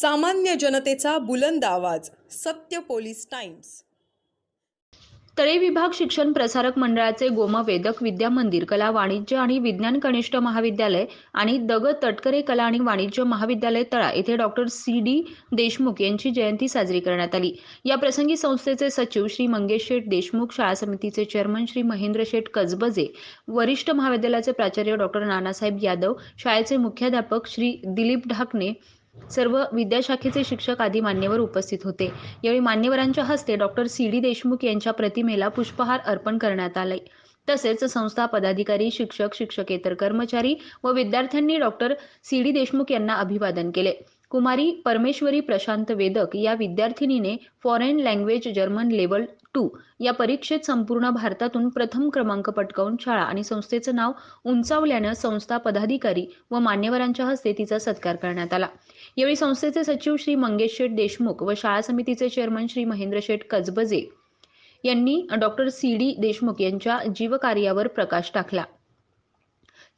सामान्य जनतेचा बुलंद आवाज सत्य पोलीस टाइम्स. तळे विभाग शिक्षण प्रसारक मंडळाचे गोमवेदक विद्या मंदिर कला वाणिज्य आणि विज्ञान कनिष्ठ महाविद्यालय आणि दग तटकरे कला आणि वाणिज्य महाविद्यालय तळा येथे डॉक्टर सी. डी. देशमुख यांची जयंती साजरी करण्यात आली. या प्रसंगी संस्थेचे सचिव श्री मंगेश शेठ देशमुख शाळा समितीचे चेअरमन श्री महेंद्र शेठ कजबजे वरिष्ठ महाविद्यालयाचे प्राचार्य डॉक्टर नानासाहेब यादव शाळेचे मुख्याध्यापक श्री दिलीप ढाकणे सर्व विद्याशाखेचे शिक्षक आदी मान्यवर उपस्थित होते. यावेळी मान्यवरांच्या हस्ते डॉक्टर सी. डी. देशमुख यांच्या प्रतिमेला पुष्पहार अर्पण करण्यात आले. तसेच संस्था पदाधिकारी शिक्षक शिक्षकेतर कर्मचारी व विद्यार्थ्यांनी डॉक्टर सी. डी. देशमुख यांना अभिवादन केले. कुमारी परमेश्वरी प्रशांत वेदक या विद्यार्थिनीने foreign language German level two या परीक्षेत संपूर्ण भारतातून प्रथम क्रमांक पटकावून शाळा आणि संस्थेचं नाव उंचावल्यानं संस्था पदाधिकारी व मान्यवरांच्या हस्ते तिचा सत्कार करण्यात आला. यावेळी संस्थेचे सचिव श्री मंगेश शेठ देशमुख व शाळा समितीचे चेअरमन श्री महेंद्र शेठ कजबजे यांनी डॉक्टर सी डी देशमुख यांच्या जीवकार्यावर प्रकाश टाकला.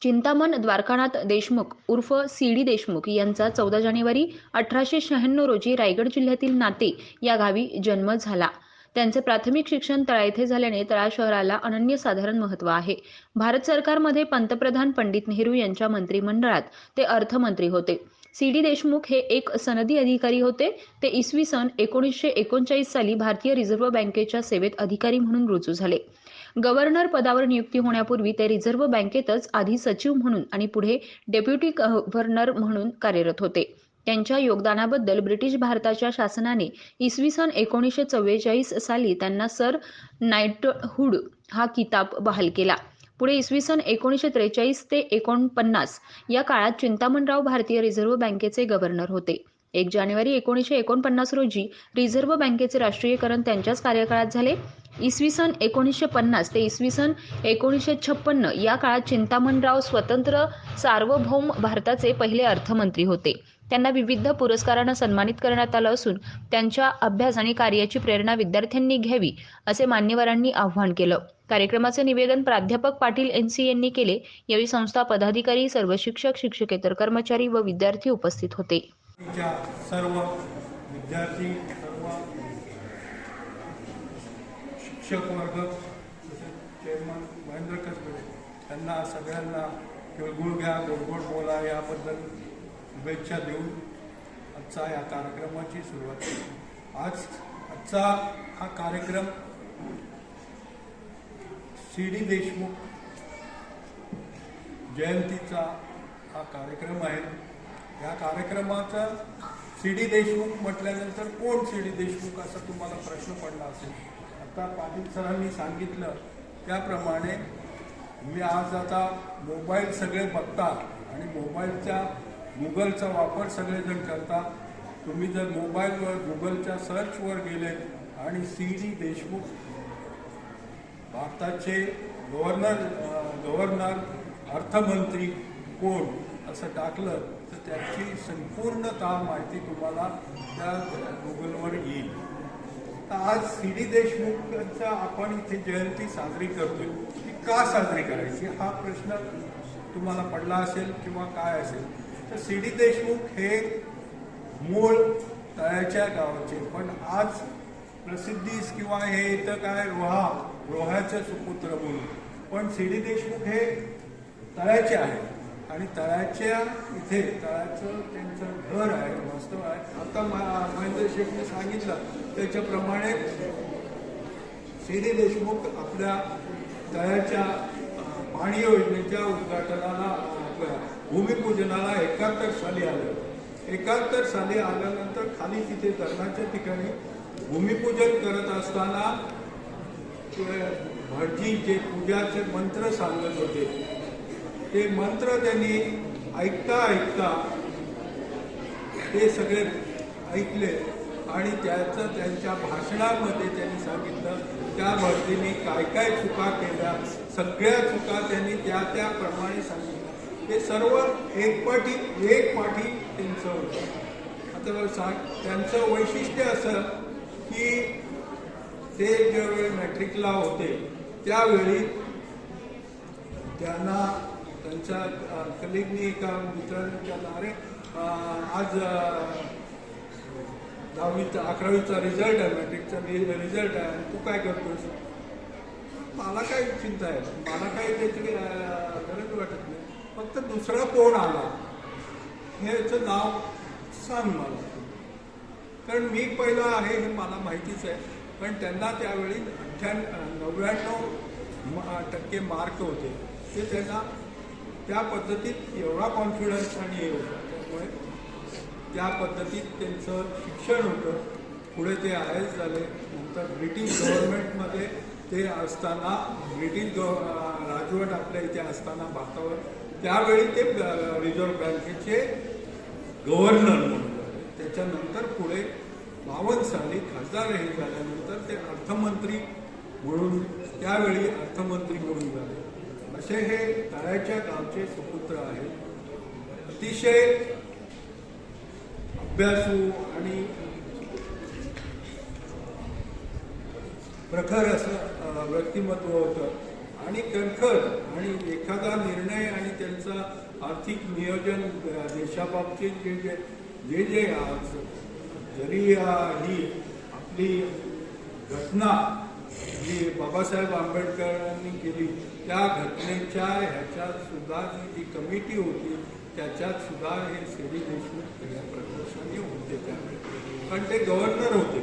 चिंतामण द्वारकानाथ देशमुख उर्फ सी डी देशमुख यांचा चौदा जानेवारी अठराशे शहाण्णव रोजी रायगड जिल्ह्यातील नाते या गावी जन्म झाला. त्यांचे प्राथमिक शिक्षण तळा येथे झाल्याने तळा शहराला अनन्यसाधारण महत्त्व आहे. भारत सरकारमध्ये पंतप्रधान पंडित नेहरू यांच्या मंत्रिमंडळात ते अर्थमंत्री होते. सी डी देशमुख हे एक सनदी अधिकारी होते. ते इसवी सन एकोणीसशे एकोणचाळीस साली भारतीय रिझर्व्ह बँकेच्या सेवेत अधिकारी म्हणून रुजू झाले. गव्हर्नर पदावर नियुक्ती होण्यापूर्वी ते रिझर्व्ह बँकेतच आधी सचिव म्हणून आणि पुढे डेप्युटी गव्हर्नर म्हणून कार्यरत होते. त्यांच्या योगदानाबद्दल ब्रिटिश भारताच्या शासनाने इसवी सन एकोणीसशे चव्वेचाळीस साली त्यांना सर नाईटहूड हा किताब बहाल केला. पुढे इसवी सन एकोणीसशे त्रेचाळीस ते एकोणपन्नास या काळात चिंतामणराव भारतीय रिझर्व्ह बँकेचे गव्हर्नर होते. एक जानेवारी एकोणीसशे एकोणपन्नास रोजी रिझर्व्ह बँकेचे राष्ट्रीयकरण त्यांच्याच कार्यकाळात झाले. इसवी सन एकोणीसशे पन्नास ते इसवी सन एकोणीसशे छप्पन्न या काळात चिंतामणराव स्वतंत्र सार्वभौम भारताचे पहिले अर्थमंत्री होते. त्यांना विविध पुरस्कारानं सन्मानित करण्यात आलं असून त्यांच्या अभ्यास आणि कार्याची प्रेरणा विद्यार्थ्यांनी घ्यावी असे मान्यवरांनी आवाहन केलं. कार्यक्रमाचे निवेदन प्राध्यापक पाटील एन सी यांनी केले. यावेळी संस्था पदाधिकारी सर्व शिक्षक शिक्षकेतर कर्मचारी व विद्यार्थी उपस्थित होते. सर्व विद्यार्थी सर्व शिक्षक वर्ग चेअरमन महेंद्र कसबे त्यांना सगळ्यांना तिळगुळ घ्या गोडगोड बोला याबद्दल शुभेच्छा देऊन आजचा या कार्यक्रमाची सुरुवात केली आज आजचा हा कार्यक्रम सी डी देशमुख जयंतीचा हा कार्यक्रम आहे. या कार्यक्रमाचा सी डी देशमुख म्हटल्यानंतर कोण सी डी देशमुख असा तुम्हाला प्रश्न पडला असेल? आता पाटील सरांनी सांगितलं त्याप्रमाणे मी आज आता मोबाईल सगळे बघता आणि मोबाईलच्या गुगलचा वापर सगळेजण करता तुम्ही जर मोबाईलवर गुगलच्या सर्चवर गेले आणि सी डी देशमुख भारताचे गव्हर्नर गव्हर्नर अर्थमंत्री कोण असं टाकलं तर त्याची संपूर्णतः माहिती तुम्हाला त्या गुगलवर येईल. तर आज सी डी देशमुखचा आपण इथे जयंती साजरी करतोय. ती का साजरी करायची? हा प्रश्न तुम्हाला पडला असेल किंवा काय असेल? तर सी डी देशमुख हे मूळ तळ्याच्या गावाचे. पण आज प्रसिद्धीस किंवा हे इथं काय रोहा रोह्याचे सुपुत्र म्हणून. पण सी डी देशमुख हे तळ्याचे आहे. आणि तळ्याच्या इथे तळ्याचं त्यांचं घर आहे वास्तव आहे. आता महेंद्र शेखने सांगितलं त्याच्याप्रमाणे सी डी देशमुख आपल्या तळ्याच्या पाणी योजनेच्या उद्घाटनाला भूमिपूजनाला एकाहत्तर साली आलं. एकाहत्तर साली आल्यानंतर खाली तिथे धरणाच्या ठिकाणी भूमिपूजन करत असताना ते भटजी जे पूजाचे मंत्र सांगत होते ते मंत्र त्यांनी ऐकता ऐकता ते सगळे ऐकले आणि त्याचं त्यांच्या भाषणामध्ये त्यांनी सांगितलं त्या भटजींनी काय काय चुका केल्या? सगळ्या चुका त्यांनी त्या त्याप्रमाणे सांगितल्या. ते सर्व एक एकपाठी एक त्यांचं होतं. आता सांग त्यांचं वैशिष्ट्य असं की ते ज्यावेळी मॅट्रिकला होते त्यावेळी त्यांना त्यांच्या कलिगनी एका मित्राने त्यांना अरे आज दहावीचा अकरावीचा रिझल्ट आहे मॅट्रिकचा रिझल्ट आहे आणि तू काय करतोस? मला काय चिंता आहे. मला काय त्याची गरज वाटत नाही. फक्त दुसरा कोण आला? ह्याचं नाव सांग मला. कारण मी पहिला आहे हे मला माहितीच आहे. पण त्यांना त्यावेळी अठ्ठ्याण्णव नव्याण्णव टक्के मार्क होते. ते त्यांना त्या पद्धतीत एवढा कॉन्फिडन्स आणि हे त्यामुळे त्या पद्धतीत त्यांचं शिक्षण होतं. पुढे ते आय एस झाले. नंतर ब्रिटिश गव्हर्नमेंटमध्ये ते असताना ब्रिटिश गव राजवट आपल्या इथे असताना भारतावर त्यावेळी ते रिझर्व्ह बँकेचे गव्हर्नर म्हणून त्याच्यानंतर पुढे बावन्न साली खासदार हे झाल्यानंतर ते अर्थमंत्री म्हणून त्यावेळी अर्थमंत्री म्हणून झाले. असे हे तळ्याच्या गावचे सुपुत्र आहेत. अतिशय अभ्यासू आणि प्रखर असं व्यक्तिमत्व होतं. आणि कणखर आणि एखादा निर्णय आणि त्यांचा आर्थिक नियोजन देशाबाबतीत जे जे जे जे आज जरी ही आपली घटना जी बाबासाहेब आंबेडकरांनी केली त्या घटनेच्या ह्याच्यात सुद्धा जी जी कमिटी होती त्याच्यात सुद्धा हे सी डी देशमुख या प्रदर्शनी होते त्यावेळी. पण ते गव्हर्नर होते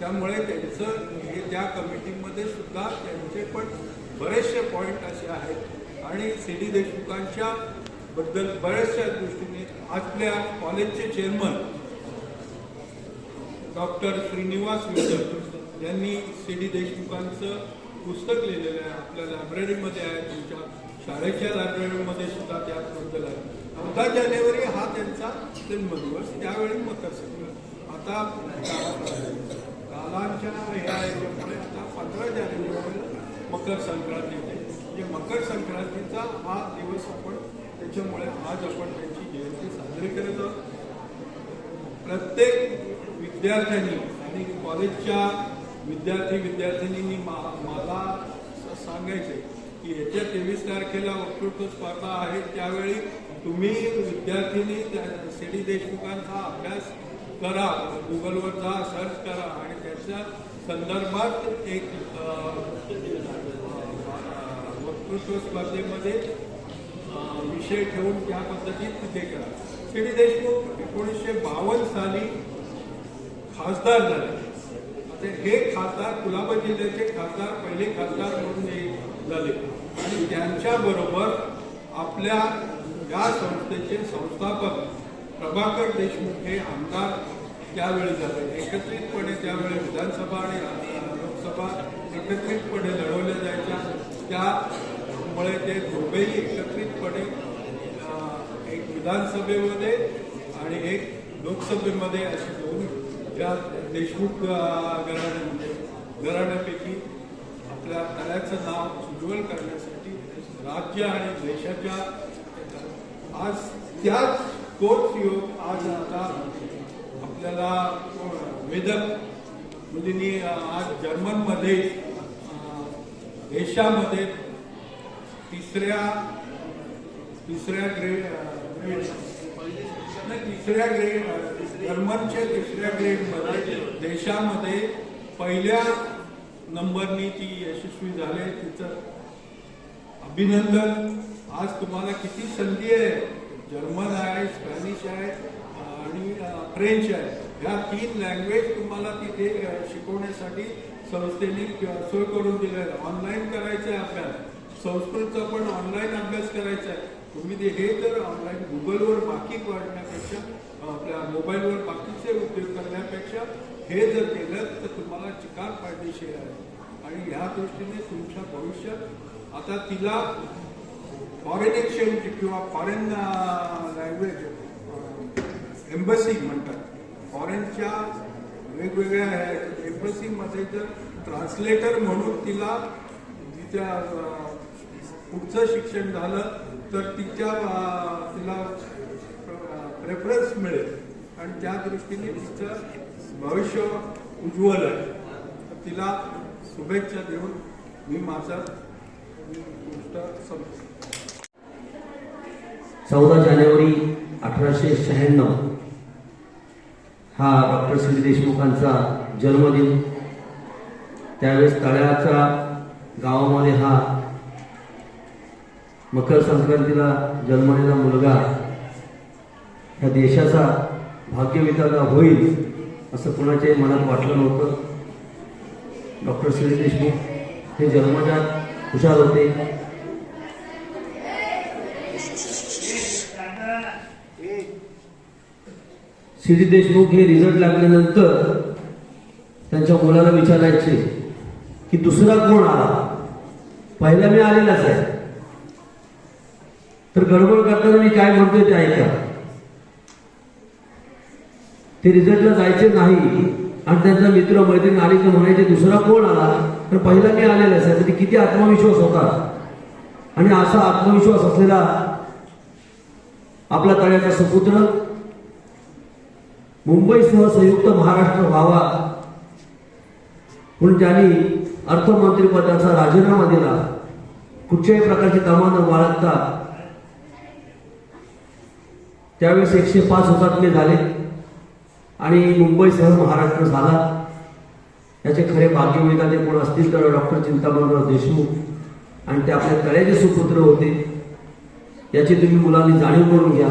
त्यामुळे त्यांचं हे त्या कमिटीमध्ये सुद्धा त्यांचे पण बरेचसे पॉईंट असे आहेत. आणि सी डी देशमुखांच्या बद्दल बऱ्याचशा दृष्टीने आपल्या कॉलेजचे चेअरमन डॉक्टर श्रीनिवास विजय यांनी सी डी देशमुखांचं पुस्तक लिहिलेलं आहे. आपल्या लायब्ररीमध्ये आहे तुमच्या शाळेच्या लायब्ररीमध्ये सुद्धा त्याबद्दल आहे. चौदा जानेवारी हा त्यांचा जन्मदिवस त्यावेळी मकर संक्रांत आता कालांच्या ह्या याच्यामुळे आता पंधरा जानेवारीला मकर संक्रांती म्हणजे मकर संक्रांतीचा हा दिवस आपण त्याच्यामुळे आज आपण त्यांची जयंती साजरी करत आहोत. प्रत्येक विद्यार्थ्यांनी आणि कॉलेजच्या विद्यार्थी विद्यार्थिनींनी मा मला सांगायचे की येत्या तेवीस तारखेला वक्तृत्व स्पर्धा आहे. त्यावेळी तुम्ही विद्यार्थिनी सी डी देशमुखांचा अभ्यास करा गुगलवर जा सर्च करा आणि त्याच्या संदर्भात एक वक्तृत्व स्पर्धेमध्ये विषय ठेवून त्या पद्धतीत तिथे करा. श्री डी देशमुख एकोणीसशे बावन्न साली खासदार झाले. आता हे खासदार कुलाबा जिल्ह्याचे खासदार पहिले खासदार म्हणून हे झाले. आणि त्यांच्याबरोबर आपल्या या संस्थेचे संस्थापक प्रभाकर देशमुख हे आमदार त्यावेळी झाले. एकत्रितपणे त्यावेळी विधानसभा आणि लोकसभा एकत्रितपणे लढवल्या जायच्या. त्यामुळे ते दोघेही एकत्रितपणे एक विधानसभेमध्ये आणि एक लोकसभेमध्ये असे दोन त्या देशमुख घराण्यामध्ये घराण्यापैकी आपल्या तळ्याचं नाव उज्ज्वल करण्यासाठी राज्य आणि देशाच्या आज त्याच कोर्ट योग आज आता आपल्याला वेदक म्हणजे मुलींनी आज जर्मनमध्ये देशामध्ये तिसऱ्या तिसऱ्या ग्रेड ग्रेड तिसऱ्या ग्रेड जर्मनच्या तिसऱ्या ग्रेडमध्ये देशामध्ये पहिल्या नंबरनी ती यशस्वी झाले. तिचं अभिनंदन. आज तुम्हाला किती संधी आहे? जर्मन आहे स्पॅनिश आहे. आणि फ्रेंच आहे. ह्या तीन लँग्वेज तुम्हाला तिथे शिकवण्यासाठी संस्थेने सोय करून दिलं आहे. ऑनलाईन करायचं आहे अभ्यास. संस्कृतचा पण ऑनलाईन अभ्यास करायचा आहे. तुम्ही ते हे जर ऑनलाईन गुगलवर बाकी वाढण्यापेक्षा आपल्या मोबाईलवर बाकीचे उपयोग करण्यापेक्षा हे जर केलं तर तुम्हाला चिकार फायदेशीर आहे. आणि ह्या दृष्टीने तुमच्या भविष्यात आता तिला फॉरेन एक्सचेंज किंवा फॉरेन लँग्वेज एम्बसी म्हणतात. फॉरेनच्या वेगवेगळ्या एम्बसीमध्ये जर ट्रान्सलेटर म्हणून तिला तिच्या पुढचं शिक्षण झालं तर तिच्या तिला प्रेफरन्स मिळेल. आणि त्या दृष्टीने तिचं भविष्य उज्ज्वल आहे. तिला शुभेच्छा देऊन मी माझं गोष्ट समजतो चौदा जानेवारी अठराशे शहाण्णव हा डॉक्टर श्री देशमुखांचा जन्मदिन. त्यावेळेस तळ्याच्या गावामध्ये हा मकर संक्रांतीला जन्मलेला मुलगा ह्या देशाचा भाग्यविताला होईल असं कोणाच्याही मनात वाटलं नव्हतं. डॉक्टर श्री देशमुख हे जन्मजात हुशार होते. श्री देशमुख हे रिझल्ट लागल्यानंतर त्यांच्या मुलाला विचारायचे की दुसरा कोण आला? पहिला मी आलेलाच आहे. तर गडबड करताना मी काय म्हणतोय ते ऐका. ते रिझल्टला जायचे नाही आणि त्यांचा मित्र मैत्रीण आली तर म्हणायचे दुसरा कोण आला? तर पहिला मी आलेलाच आहे. तर किती आत्मविश्वास होता. आणि असा आत्मविश्वास असलेला आपला तळ्याचा सुपुत्र मुंबईसह संयुक्त महाराष्ट्र व्हावा. म्हणून त्यांनी अर्थमंत्रीपदाचा राजीनामा दिला. कुठच्याही प्रकारची कामं न बाळगता त्यावेळेस एकशे पाच हुतात्मे झाले आणि मुंबईसह महाराष्ट्र झाला. याचे खरे भाग्यविधाने कोण असतील तर डॉक्टर चिंतामणराव देशमुख आणि ते आपल्या तळ्याचे सुपुत्र होते. याची तुम्ही मुलांनी जाणीव करून घ्या.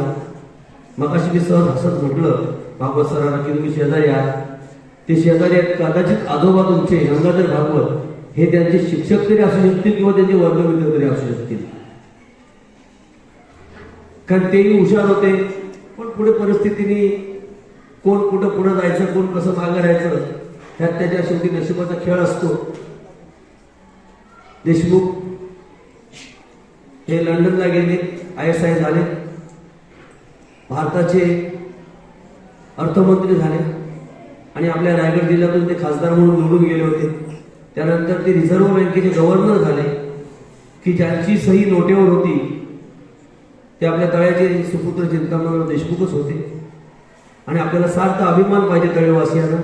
मगाशी मी सहज हसत म्हटलं भागवत सरांना की तुम्ही शेजारी आहात ते शेजारी आहेत कदाचित आजोबा तुमचे गंगाधर भागवत हे त्यांचे शिक्षक तरी असू शकतील किंवा त्यांचे वर्गमित्र तरी असू शकतील. कारण तेही हुशार होते पण पुढे परिस्थितीने कोण कुठं पुढं जायचं कोण कसं मागं राहायचं ह्यात त्याच्या शेवटी नशिबाचा खेळ असतो. देशमुख हे लंडनला गेले आय एस आय झाले. भारताचे अर्थमंत्री झाले. आणि आपल्या रायगड जिल्ह्यातून ते खासदार म्हणून निवडून गेले होते. त्यानंतर ते रिझर्व्ह बँकेचे गव्हर्नर झाले की ज्यांची सही नोटेवर होती ते आपल्या तळ्याचे सुपुत्र चिंतामणराव देशमुखच होते. आणि आपल्याला सार्थ अभिमान पाहिजे तळेवासियांना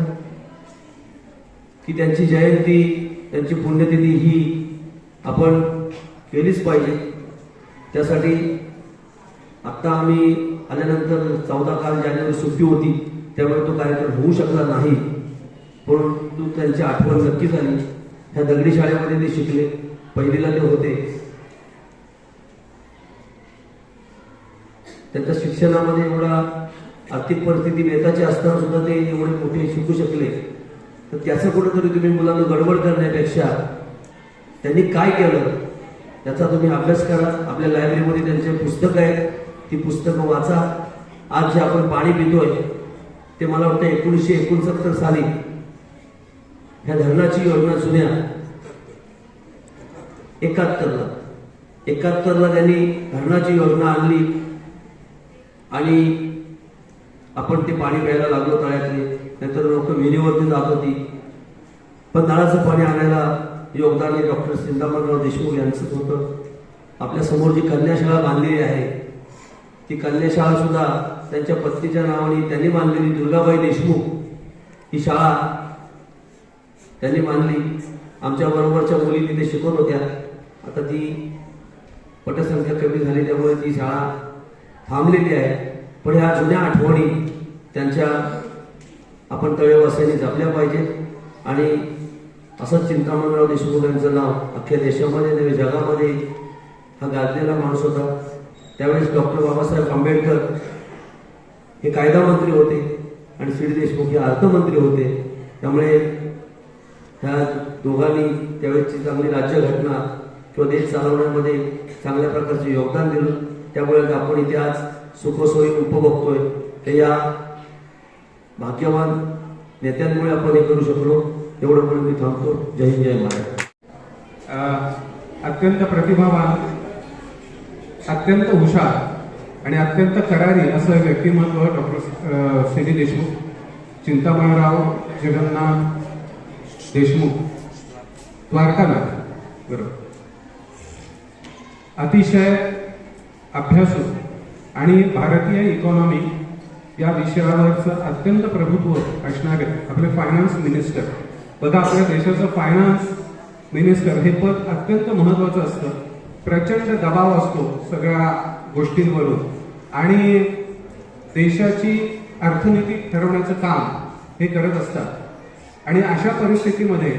की त्यांची जयंती त्यांची पुण्यतिथी ही आपण केलीच पाहिजे. त्यासाठी आत्ता आम्ही आल्यानंतर चौदा काल जानेवारी सुट्टी होती त्यामुळे तो कार्यक्रम होऊ शकला नाही. परंतु त्यांची आठवण नक्की झाली. ह्या दगडी शाळेमध्ये ते शिकले. पहिलीला ते होते. त्यांच्या शिक्षणामध्ये एवढा आर्थिक परिस्थिती बेताची असताना सुद्धा ते एवढे मोठे शिकू शकले. तर त्याचं कुठेतरी तुम्ही मुलांना गडबड करण्यापेक्षा त्यांनी काय केलं त्याचा तुम्ही अभ्यास करा. आपल्या लायब्ररीमध्ये त्यांचे पुस्तक आहेत. ती पुस्तकं वाचा. आज जे आपण पाणी पितोय ते मला वाटतं एकोणीसशे एकोणसत्तर साली ह्या धरणाची योजना जुन्या एकाहत्तरला. एकाहत्तरला त्यांनी धरणाची योजना आणली आणि आपण ते पाणी प्यायला लागलो तळ्यातले. नाहीतर लोक विहिरीवरती जात होती. पण नळाचं पाणी आणायला योगदान हे डॉक्टर सिंदामणराव देशमुख यांचंच होतं. आपल्यासमोर जी कन्याशाळा बांधलेली आहे ती कन्याशाळा सुद्धा त्यांच्या पत्नीच्या नावाने त्यांनी मानलेली दुर्गाबाई देशमुख ही शाळा त्यांनी मानली. आमच्या बरोबरच्या मुली तिथे शिकवत होत्या. आता ती पटसंख्या कमी झाली त्यामुळे ती शाळा थांबलेली आहे. पण ह्या जुन्या आठवणी त्यांच्या आपण तळेवासियांनी जपल्या पाहिजे आणि असंच चिंतामणराव देशमुख यांचं नाव अख्ख्या देशामध्ये नव्हे जगामध्ये हा गाजलेला माणूस होता. त्यावेळेस डॉक्टर बाबासाहेब आंबेडकर हे कायदा मंत्री होते आणि श्री देशमुख हे अर्थमंत्री होते. त्यामुळे ह्या दोघांनी त्यावेळेची चांगली राज्यघटना किंवा देश चालवण्यामध्ये चांगल्या प्रकारचे योगदान दिलं. त्यामुळे आपण इथे आज सुखसोयी उपभोगतोय. ते या भाग्यवान नेत्यांमुळे आपण हे करू शकलो. एवढं म्हणून मी थांबतो. जय हिंद जय महाराज अत्यंत प्रतिभावान अत्यंत हुशार आणि अत्यंत करारी असं व्यक्तिमत्व doctor C D Deshmukh Chintamanrao Jagannath Deshmukh Dwarkanath बरोबर. अतिशय अभ्यासू आणि भारतीय इकॉनॉमी या विषयावरचं अत्यंत प्रभुत्व असणारे आपले फायनान्स मिनिस्टर बघा आपल्या देशाचं फायनान्स मिनिस्टर हे पद अत्यंत महत्वाचं असतं. प्रचंड दबाव असतो सगळ्या गोष्टींवरून. आणि देशाची अर्थनीती ठरवण्याचं काम हे करत असतात. आणि अशा परिस्थितीमध्ये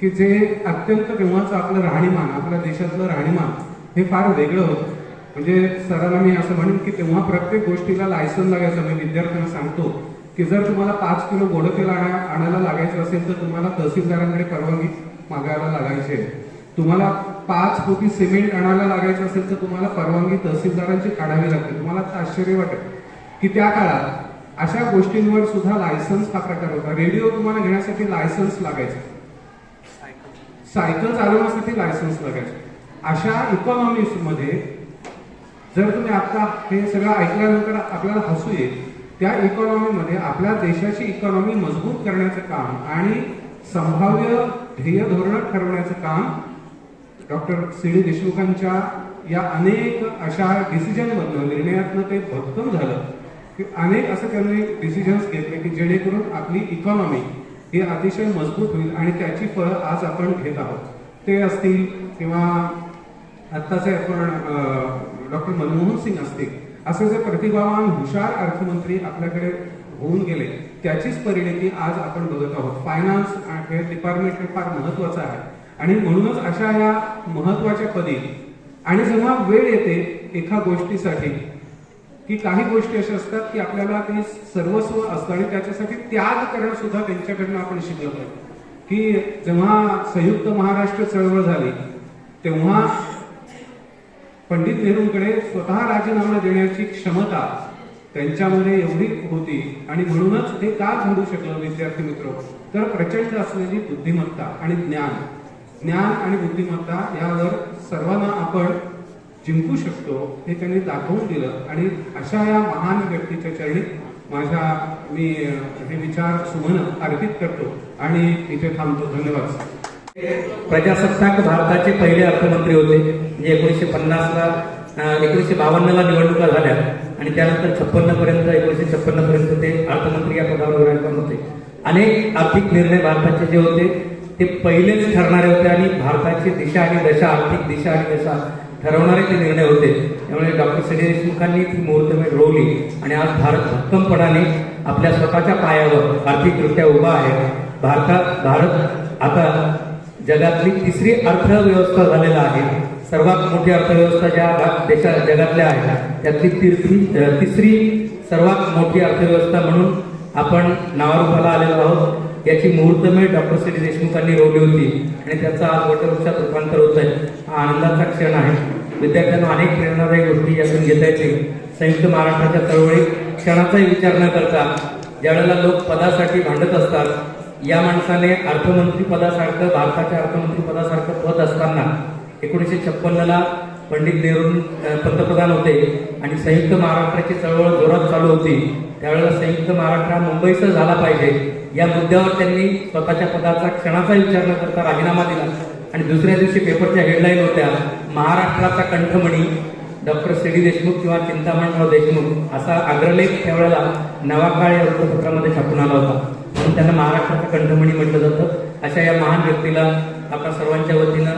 की जे अत्यंत तेव्हाचं आपलं राहणीमान आपल्या देशातलं राहणीमान हे फार वेगळं होतं. म्हणजे सरांना मी असं म्हणेन की तेव्हा प्रत्येक गोष्टीला लायसन लागायचं. मी विद्यार्थ्यांना सांगतो की जर तुम्हाला पाच किलो गोड तेल आणा आणायला लागायचं असेल तर तुम्हाला तहसीलदारांकडे परवानगी मागायला लागायची आहे. तुम्हाला पाच कोटी सिमेंट आणायला लागायचं असेल तर तुम्हाला परवानगी तहसीलदारांची काढावी लागते. तुम्हाला आता आश्चर्य वाटेल की त्या काळात अशा गोष्टींवर सुद्धा लायसन्स हा प्रकार होता. रेडिओ तुम्हाला घेण्यासाठी लायसन्स लागायचं. सायकल चालवण्यासाठी लायसन्स लागायचं. अशा इकॉनॉमिक्समध्ये जर तुम्ही आता हे सगळं ऐकल्यानंतर आपल्याला हसू येईल त्या इकॉनॉमीमध्ये आपल्या देशाची इकॉनॉमी मजबूत करण्याचं काम आणि संभाव्य ध्येय धोरण ठरवण्याचं काम डॉक्टर सी डी देशमुखांच्या या अनेक अशा डिसिजनमधनं निर्णयातनं ते भक्कम झालं की अनेक असं त्यांनी डिसिजन्स घेतले की जेणेकरून आपली इकॉनॉमी ही अतिशय मजबूत होईल आणि त्याची फळं आज आपण घेत आहोत. ते असतील किंवा आत्ताचे आपण डॉक्टर मनमोहन सिंग असतील असे जे प्रतिभावान हुशार अर्थमंत्री आपल्याकडे होऊन गेले त्याचीच परिणिती आज आपण बघत आहोत. फायनान्स हे डिपार्टमेंट हे फार महत्वाचं आहे. आणि म्हणूनच अशा या महत्त्वाच्या पदी आणि जेव्हा वेळ येते एका गोष्टीसाठी की काही गोष्टी अशा असतात की आपल्याला ते सर्वस्व असतं आणि त्याच्यासाठी त्याग करणं सुद्धा त्यांच्याकडनं आपण शिकलं पाहिजे. की जेव्हा संयुक्त महाराष्ट्र चळवळ झाली तेव्हा पंडित नेहरूंकडे स्वतः राजीनामा देण्याची क्षमता त्यांच्यामध्ये एवढी होती आणि म्हणूनच ते का घडू शकलं विद्यार्थी मित्र? तर प्रचंड असलेली बुद्धिमत्ता आणि ज्ञान. ज्ञान आणि बुद्धिमत्ता यावर सर्वांना आपण जिंकू शकतो हे त्यांनी दाखवून दिलं. आणि अशा या महान व्यक्तीच्या चरणी माझ्या मी हे विचार सुमन अर्पित करतो आणि इथे थांबतो. धन्यवाद. प्रजासत्ताक भारताचे पहिले अर्थमंत्री होते. म्हणजे एकोणीसशे पन्नासला एकोणीसशे बावन्नला निवडणुका झाल्या. आणि त्यानंतर छप्पन्न पर्यंत एकोणीसशे छप्पन्न पर्यंत ते अर्थमंत्री या पदावर होते. अनेक आर्थिक निर्णय भारताचे जे होते ते पहिलेच ठरणारे होते आणि भारताची दिशा आणि दशा आर्थिक दिशा आणि दशा ठरवणारे ते निर्णय होते. त्यामुळे डॉक्टर सी देशमुखांनी ती मुहूर्तमेढ रोवली आणि आज भारत भक्कमपणाने आपल्या स्वतःच्या पायावर आर्थिकदृष्ट्या उभा आहे. भारतात भारत आता जगातली तिसरी अर्थव्यवस्था झालेला आहे. सर्वात मोठी अर्थव्यवस्था ज्या देशा जगातल्या आहेत त्यातली तिसरी तिसरी सर्वात मोठी अर्थव्यवस्था म्हणून आपण नावारूपाला आलेलो आहोत. याची मुहूर्तमेढ डॉक्टर श्री देशमुखांनी रोवली होती. आणि त्याचा आज वटवृक्षात रूपांतर होत आहे हा आनंदाचा क्षण आहे. विद्यार्थ्यांना अनेक प्रेरणादायी गोष्टी यातून घेता येतील. संयुक्त महाराष्ट्राच्या चळवळीत क्षणाचाही विचार न करता ज्यावेळेला लोक पदासाठी भांडत असतात या माणसाने अर्थमंत्री पदासारखं भारताच्या अर्थमंत्री पदासारखं पद असताना एकोणीसशे छप्पन्नला पंडित नेहरू पंतप्रधान होते आणि संयुक्त महाराष्ट्राची चळवळ जोरात चालू होती. त्यावेळेला संयुक्त महाराष्ट्र हा मुंबईसह झाला पाहिजे. या मुद्द्यावर त्यांनी स्वतःच्या पदाचा क्षणाचा विचार न करता राजीनामा दिला. आणि दुसऱ्या दिवशी पेपरच्या हेडलाईन होत्या महाराष्ट्राचा कंठमणी डॉक्टर सी डी देशमुख किंवा चिंतामणराव देशमुख असा अग्रलेख त्यावेळेला नवा काळ या वृत्तपत्रामध्ये छापून आला होता. म्हणून त्यांना महाराष्ट्राचा कंठमणी म्हटलं जातं. अशा या महान व्यक्तीला आपल्या सर्वांच्या वतीनं